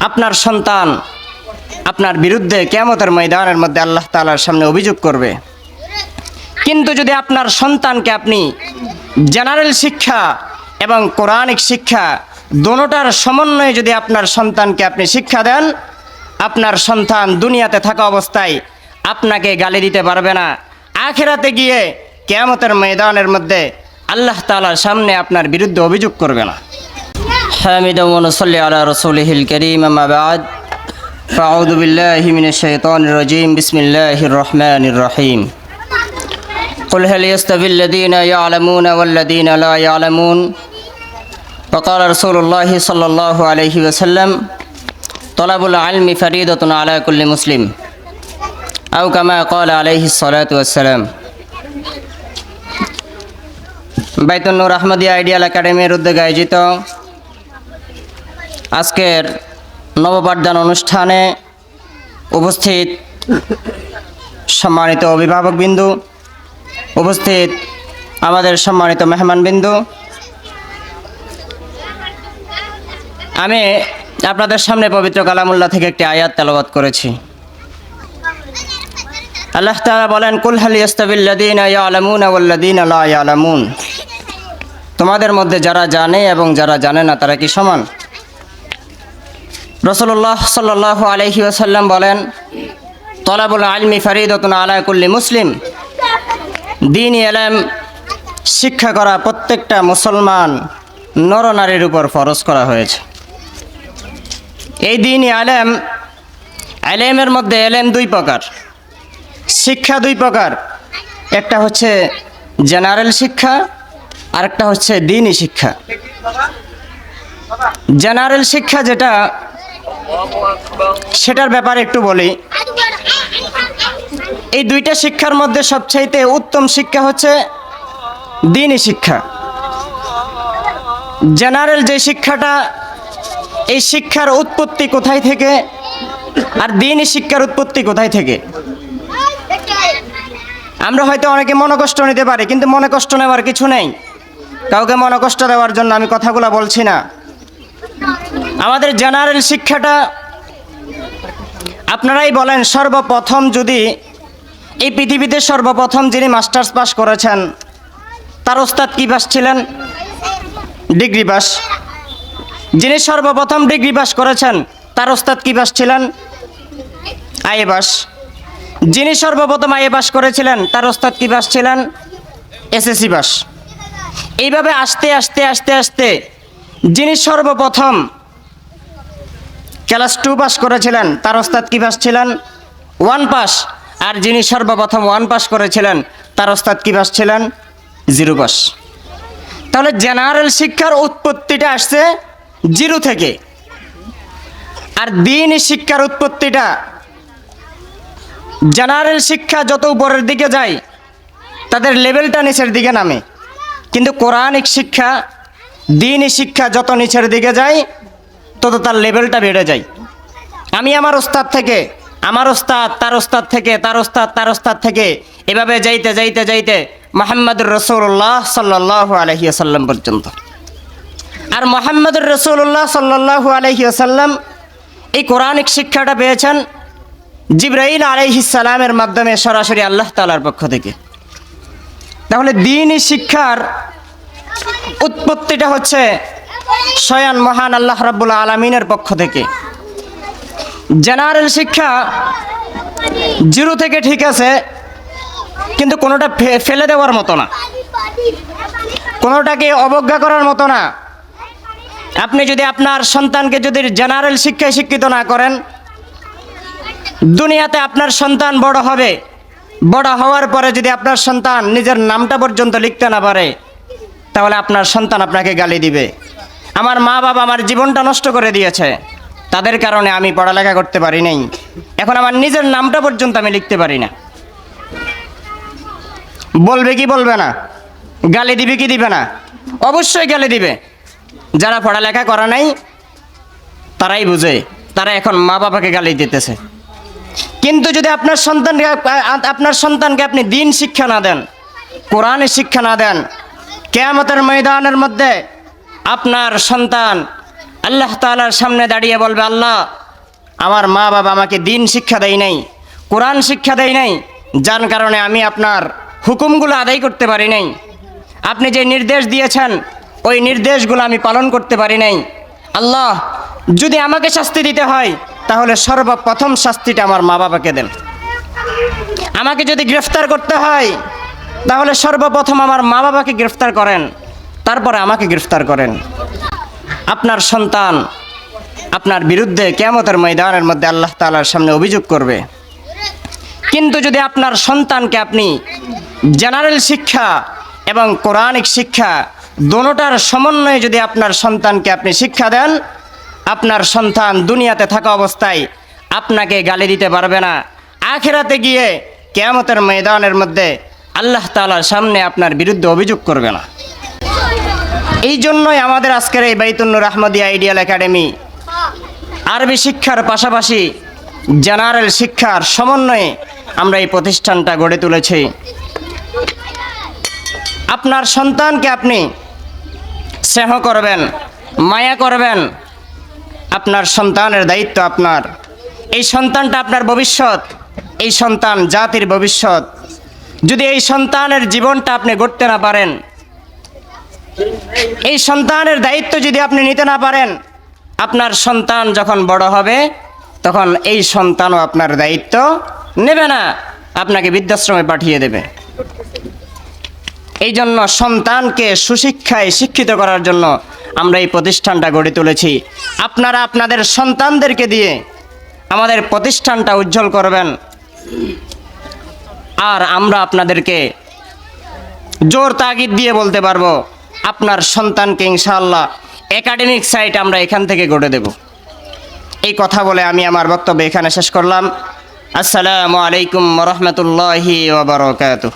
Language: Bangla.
আপনার সন্তান আপনার বিরুদ্ধে কেমতের ময়দানের মধ্যে আল্লাহ তালার সামনে অভিযোগ করবে। কিন্তু যদি আপনার সন্তানকে আপনি জেনারেল শিক্ষা এবং কোরআনিক শিক্ষা দোনোটার সমন্বয়ে যদি আপনার সন্তানকে আপনি শিক্ষা দেন, আপনার সন্তান দুনিয়াতে থাকা অবস্থায় আপনাকে গালি দিতে পারবে না। আখেরাতে গিয়ে কেয়ামতের ময়দানের মধ্যে আল্লাহ তালার সামনে আপনার বিরুদ্ধে অভিযোগ করবে না। حامدا ونصلي على رسوله الكريم أما بعد فأعوذ بالله من الشيطان الرجيم بسم الله الرحمن الرحيم قل هل يستوي الذين يعلمون والذين لا يعلمون وقال رسول الله صلى الله عليه وسلم طلب العلم فريضة على كل مسلم أو كما قال عليه الصلاة والسلام বাইতুন্নুর আহমদিয়া আইডিয়াল একাডেমির উদ্যোগে আয়োজিত আজকের নবপাঠদান অনুষ্ঠানে উপস্থিত সম্মানিত অভিভাবকবিন্দু উপস্থিত আমাদের সম্মানিত মেহমানবিন্দু আমি আপনাদের সামনে পবিত্র কালামুল্লাহ থেকে একটি আয়াত তেলাওয়াত করেছি। আল্লাহ তাআলা বলেন, কুল হাল ইয়াস্তাবিল্লাযীনা ইয়ালামুনা ওয়াল্লাযীনা লা ইয়ালামুন? তোমাদের মধ্যে যারা জানে এবং যারা জানে না, তারা কি সমান? রসল্লাহ সাল্লাহ আলহি আসাল্লাম বলেন, তলাবুল আলমি ফরিদতুন আলা কুল্লি মুসলিম। দিন এলেম শিক্ষা করা প্রত্যেকটা মুসলমান নরনারীর উপর ফরজ করা হয়েছে। এই দিন আলেম, আলেমের মধ্যে এলেম দুই প্রকার। শিক্ষা দুই প্রকার। একটা হচ্ছে জেনারেল শিক্ষা, আরেকটা হচ্ছে দিনই শিক্ষা। জেনারেল শিক্ষা যেটা সেটার ব্যাপারে একটু বলি। এই দুইটা শিক্ষার মধ্যে সবচাইতে উত্তম শিক্ষা হচ্ছে দিনই শিক্ষা। জেনারেল যে শিক্ষাটা, এই শিক্ষার উৎপত্তি কোথায় থেকে আর দিনই শিক্ষার উৎপত্তি কোথায় থেকে? আমরা হয়তো অনেকে মনকষ্ট নিতে পারি, কিন্তু মনে কষ্ট নেওয়ার কিছু নেই। কাউকে মনকষ্ট দেওয়ার জন্য আমি কথাগুলো বলছি না। আমাদের জেনারেল শিক্ষাটা আপনারাই বলেন, সর্বপ্রথম যদি এই পৃথিবীতে সর্বপ্রথম যিনি মাস্টার্স পাস করেছেন, তার ওস্তাদ কী পাস ছিলেন? Degree pass. যিনি সর্বপ্রথম ডিগ্রি পাস করেছেন, তার ওস্তাদ কী পাস ছিলেন? IA pass. যিনি সর্বপ্রথম আইএ পাস করেছিলেন, তার ওস্তাদ কী পাস ছিলেন? SSC pass. এইভাবে আস্তে আস্তে আস্তে আস্তে যিনি সর্বপ্রথম ক্লাস টু পাস করেছিলেন, তার ওস্তাদ কি পাস ছিলেন? One pass. আর যিনি সর্বপ্রথম ওয়ান পাস করেছিলেন, তার ওস্তাদ কি পাস ছিলেন? Zero pass. তাহলে জেনারেল শিক্ষার উৎপত্তিটা আসছে জিরো থেকে। আর দিন শিক্ষার উৎপত্তিটা। জেনারেল শিক্ষা যত উপরের দিকে যায়, তাদের লেভেলটা নিচের দিকে নামে। কিন্তু কোরআনিক শিক্ষা দিন শিক্ষা যত নিচের দিকে যায় তত তার লেভেলটা বেড়ে যায়। আমি আমার ওস্তাদ থেকে, আমার ওস্তাদ, তার ওস্তাদ থেকে, তার ওস্তাদ তার ওস্তাদ থেকে এভাবে যাইতে যাইতে যাইতে মোহাম্মদুর রসুল্লাহ সাল্লাহ আলহিয়াসাল্লাম পর্যন্ত। আর মোহাম্মদুর রসুল্লাহ সাল্লাহু আলহিয়াসাল্লাম এই কোরআনিক শিক্ষাটা পেয়েছেন জিব্রাইল আলহিসাল্লামের মাধ্যমে সরাসরি আল্লাহ তালার পক্ষ থেকে। তাহলে দিনই শিক্ষার উৎপত্তিটা হচ্ছে স্বয়ং মহান আল্লাহ রাব্বুল আলমিনের পক্ষ থেকে। জেনারেল শিক্ষা জিরো থেকে ঠিক আছে, কিন্তু কোনোটা ফেলে দেওয়ার মতো না। কোনোটাকে অবজ্ঞা করার মতো না। আপনি যদি আপনার সন্তানকে যদি জেনারেল শিক্ষায় শিক্ষিত না করেন, দুনিয়াতে আপনার সন্তান বড় হবে। বড় হওয়ার পরে যদি আপনার সন্তান নিজের নামটা পর্যন্ত লিখতে না পারে, তাহলে আপনার সন্তান আপনাকে গালি দিবে। আমার মা বাবা আমার জীবনটা নষ্ট করে দিয়েছে। তাদের কারণে আমি পড়ালেখা করতে পারি নাই। এখন আমার নিজের নামটা পর্যন্ত আমি লিখতে পারি না। বলবে কি বলবে না? গালি দিবে কি দিবে না? অবশ্যই গালি দিবে। যারা পড়ালেখা করা নাই, তারাই বুঝে, তারা এখন মা বাবাকে গালি দিতেছে। কিন্তু যদি আপনার সন্তানকে আপনার সন্তানকে আপনি দিন শিক্ষা না দেন, কোরআনে শিক্ষা না দেন, কেয়ামতের ময়দানের মধ্যে আপনার সন্তান আল্লাহ তাআলার সামনে দাঁড়িয়ে বলবে, আল্লাহ, আমার মা বাবা আমাকে দিন শিক্ষা দেয় নাই, কোরআন শিক্ষা দেয় নাই, যার কারণে আমি আপনার হুকুমগুলো আদায় করতে পারি নাই। আপনি যে নির্দেশ দিয়েছেন, ওই নির্দেশগুলো আমি পালন করতে পারি নাই। আল্লাহ, যদি আমাকে শাস্তি দিতে হয়, তাহলে সর্বপ্রথম শাস্তিটা আমার মা বাবাকে দেন। আমাকে যদি গ্রেফতার করতে হয়, তাহলে সর্বপ্রথম আমার মা বাবাকে গ্রেফতার করেন। তারপরে আমাকে গ্রেফতার করেন। আপনার সন্তান আপনার বিরুদ্ধে কেমতের ময়দানের মধ্যে আল্লাহ তালার সামনে অভিযোগ করবে। কিন্তু যদি আপনার সন্তানকে আপনি জেনারেল শিক্ষা এবং কোরআনিক শিক্ষা দোনোটার সমন্বয়ে যদি আপনার সন্তানকে আপনি শিক্ষা দেন, আপনার সন্তান দুনিয়াতে থাকা অবস্থায় আপনাকে গালি দিতে পারবে না। আখেরাতে গিয়ে কেয়ামতের ময়দানের মধ্যে আল্লাহ তাআলার সামনে আপনার বিরুদ্ধে অভিযোগ করবে না। এই জন্যই আমাদের আজকের এই বাইতুন্নুর আহমদিয়া আইডিয়াল একাডেমি। আরবি শিক্ষার পাশাপাশি জেনারেল শিক্ষার সমন্বয়ে আমরা এই প্রতিষ্ঠানটা গড়ে তুলেছি। আপনার সন্তানকে আপনি স্নেহ করবেন, মায়া করবেন। আপনার সন্তানের দায়িত্ব আপনার। এই সন্তানটা আপনার ভবিষ্যৎ, এই সন্তান জাতির ভবিষ্যৎ। যদি এই সন্তানের জীবনটা আপনি গড়তে না পারেন এই সন্তানের দায়িত্ব যদি আপনি নিতে না পারেন, আপনার সন্তান যখন বড় হবে, তখন এই সন্তানও আপনার দায়িত্ব নেবে না, আপনাকে বৃদ্ধাশ্রমে পাঠিয়ে দেবে। এই জন্য সন্তানকে সুশিক্ষায় শিক্ষিত করার জন্য আমরা এই প্রতিষ্ঠানটা গড়ে তুলেছি। আপনারা আপনাদের সন্তানদেরকে দিয়ে আমাদের প্রতিষ্ঠানটা উজ্জ্বল করবেন। আর আমরা আপনাদেরকে জোর তাগিদ দিয়ে বলতে পারব আপনার সন্তানকে ইনশাআল্লাহ একাডেমিক সাইট আমরা এখান থেকে গড়ে দেব। এই কথা বলে আমি আমার বক্তব্য এখানে শেষ করলাম। আসসালামু আলাইকুম রহমতুল্লাহি ওবরকাতুহ